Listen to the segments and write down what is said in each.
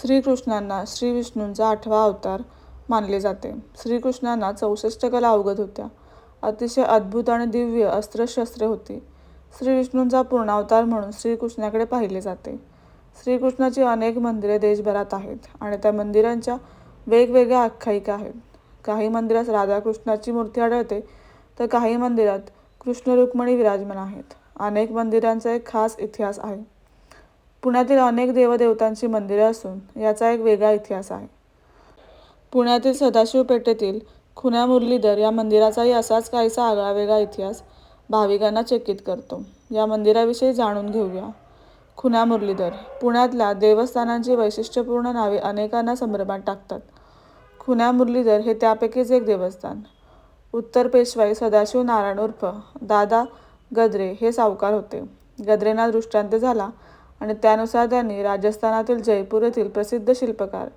श्रीकृष्णांना श्री विष्णूंचा आठवा अवतार मानले जाते. श्रीकृष्णांना चौसष्ट कला अवगत होत्या. अतिशय अद्भुत आणि दिव्य अस्त्रशस्त्रे होती. श्रीविष्णूंचा पूर्णावतार म्हणून श्रीकृष्णाकडे पाहिले जाते. श्रीकृष्णाची अनेक मंदिरे देशभरात आहेत आणि त्या मंदिरांच्या वेगवेगळ्या आख्यायिका आहेत. काही मंदिरात राधाकृष्णाची मूर्ती आढळते तर काही मंदिरात कृष्ण-रुक्मिणी विराजमान आहेत. अनेक मंदिरांचा एक खास इतिहास आहे. पुण्यातील अनेक देवदेवतांची मंदिरे असून याचा एक वेगळा इतिहास आहे. पुण्यातील सदाशिव पेठेतील खुन्या मुरलीधर या मंदिराचाही असाच काहीसा आगळा वेगळा इतिहास भाविकांना चकित करतो. या मंदिराविषयी जाणून घेऊया. खुन्या मुरलीधर पुण्यातल्या देवस्थानांची वैशिष्ट्यपूर्ण नावे अनेकांना संभ्रमात टाकतात. खुन्या मुरलीधर हे त्यापैकीच एक देवस्थान. उत्तर पेशवाई सदाशिव नारायण उर्फ दादा गद्रे हे सावकार होते. गद्रेंना दृष्टांत झाला आणि त्यानुसार त्यांनी राजस्थानातील जयपूर येथील प्रसिद्ध शिल्पकार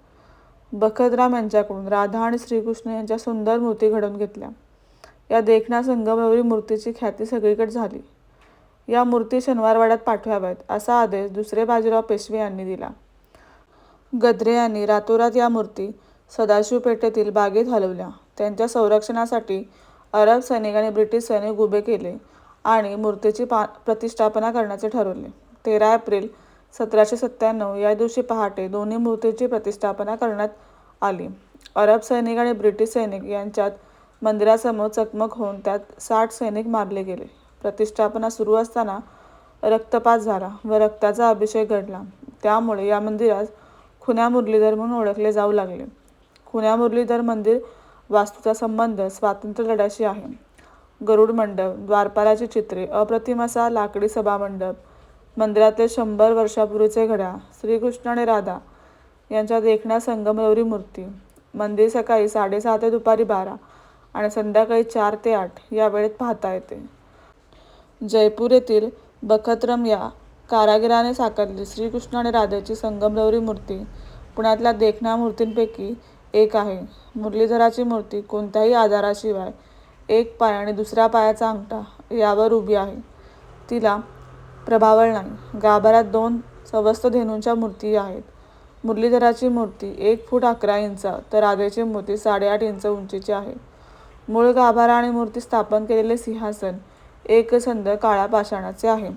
बखतराम यांच्याकडून राधा आणि श्रीकृष्ण यांच्या सुंदर मूर्ती घडवून घेतल्या. या देखण्या संगमरवरी मूर्तीची ख्याती सगळीकडे झाली. या मूर्ती शनिवारवाड्यात पाठवाव्यात असा आदेश दुसरे बाजीराव पेशवे यांनी दिला. गद्रे यांनी रातोरात या मूर्ती सदाशिव पेठेतील बागेत हलवल्या. त्यांच्या संरक्षणासाठी अरब सैनिकांनी ब्रिटिश सैनिक उभे केले आणि मूर्तीची पा प्रतिष्ठापना करण्याचे ठरवले. तेरा एप्रिल सतराशे सत्त्याण्णव या दिवशी पहाटे दोन्ही मूर्तीची प्रतिष्ठापना करण्यात आली. अरब सैनिक आणि ब्रिटिश सैनिक यांच्यात मंदिरासमोर चकमक होऊन त्यात साठ सैनिक मारले गेले. प्रतिष्ठापना सुरू असताना रक्तपात झाला व रक्ताचा अभिषेक घडला. त्यामुळे या मंदिरास खुन्या मुरलीधर म्हणून ओळखले जाऊ लागले. खुन्या मुरलीधर मंदिर वास्तूचा संबंध स्वातंत्र्यलढ्याशी आहे. गरुड मंडप, द्वारपालाची चित्रे, अप्रतिम असा लाकडी सभामंडप, मंदिरातील शंभर वर्षापूर्वीचे घड्या श्रीकृष्ण आणि राधा यांच्या देखण्या संगमरवरी मूर्ती. मंदिर सकाळी साडेसहा ते दुपारी बारा आणि संध्याकाळी चार ते आठ या वेळेत पाहता येते. जयपूर येथील बखतरम या कारागिराने साकारली श्रीकृष्ण आणि राधेची संगमरवरी मूर्ती पुण्यातल्या देखण्या मूर्तींपैकी एक आहे. मुरलीधराची मूर्ती कोणत्याही आधाराशिवाय एक पाय आणि दुसऱ्या पायाचा अंगठा यावर उभी आहे. तिला प्रभावळ नाही. गाभाऱ्यात दोन स्वस्त धेनूंच्या मूर्तीही आहेत. मुरलीधराची मूर्ती एक फूट अकरा इंच तर राधेची मूर्ती साडेआठ इंच उंचीची आहे. मूळ गाभारा आणि मूर्ती स्थापन केलेले सिंहासन एकसंध काळ्या पाषाणाचे आहे.